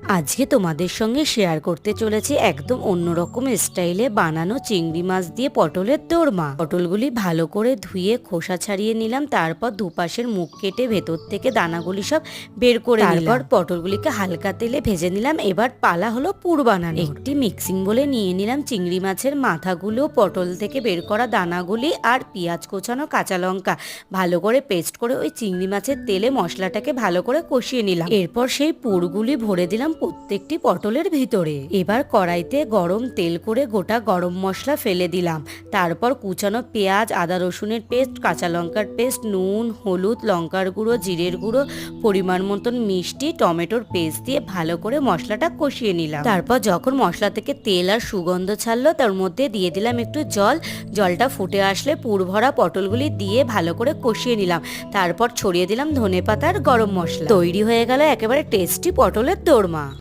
আজকে তোমাদের সঙ্গে শেয়ার করতে চলেছি একদম অন্যরকম স্টাইলে বানানো চিংড়ি মাছ দিয়ে পটলের দোরমা। পটলগুলি ভালো করে ধুয়ে খোসা ছাড়িয়ে নিলাম তারপর দুপাশের মুখ কেটে ভেতর থেকে দানাগুলি সব বের করে তারপর পটলগুলিকে হালকা তেলে ভেজে নিলাম এবার পালা হলো পুর বানানো। একটি মিক্সিং বলে নিয়ে নিলাম চিংড়ি মাছের মাথাগুলো পটল থেকে বের করা দানাগুলি আর পেঁয়াজ কোচানো কাঁচা লঙ্কা। ভালো করে পেস্ট করে ওই চিংড়ি মাছের তেলে মশলাটাকে ভালো করে কষিয়ে নিলাম। এরপর সেই পুরগুলি ভরে দিলাম প্রত্যেকটি পটলের ভিতরে। এবার কড়াইতে গরম তেল করে গোটা গরম মশলা ফেলে দিলাম। তারপর কুচানো পেঁয়াজ, আদা রসুনের পেস্ট, কাঁচা লঙ্কার পেস্ট, নুন, হলুদ, লঙ্কার গুঁড়ো, জিরের গুঁড়ো, পরিমাণ মতন মিষ্টি, টমেটোর পেস্ট দিয়ে ভালো করে মশলাটা কষিয়ে নিলাম। তারপর যখন মশলা থেকে তেল আর সুগন্ধ ছাড়লো, তার মধ্যে দিয়ে দিলাম একটু জল। জলটা ফুটে আসলে পুর ভরা পটলগুলি দিয়ে ভালো করে কষিয়ে নিলাম। তারপর ছড়িয়ে দিলাম ধনে পাতা আর গরম মশলা। তৈরি হয়ে গেল একেবারে টেস্টি পটলের দোরমা। போகலாமா